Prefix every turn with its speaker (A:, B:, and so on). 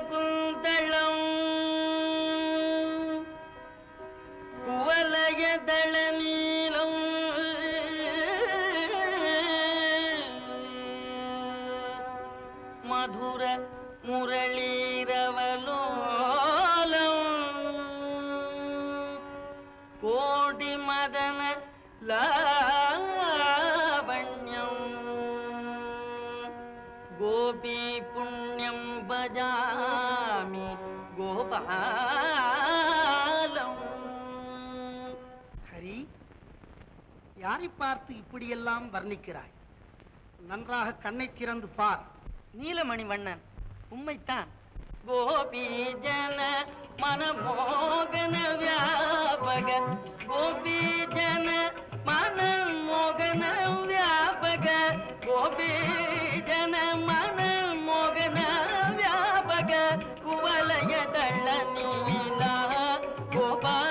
A: குந்தளம். குவலயதள நீலம் மதுர முரளீரவலோலம். கோடி மதன லா கோபி पुण्यं பஜாமி கோபாலம்.
B: ஹரி யாரை பார்த்து இப்படியெல்லாம் வர்ணிக்கிறாய்? நன்றாக கண்ணை திறந்து பார்.
A: நீலமணி வண்ணன் உண்மைத்தான் கோபி ஜன மனமோகன வியாபக. கோபி ஜன மனமோகன வியாபக. கோபி ಜನ ಮನ ಮೋಗನ ವ್ಯಾಪಕ ಕುವಲಯ ತಳ್ಳ ನೀಲ ಗೋಪಾಲ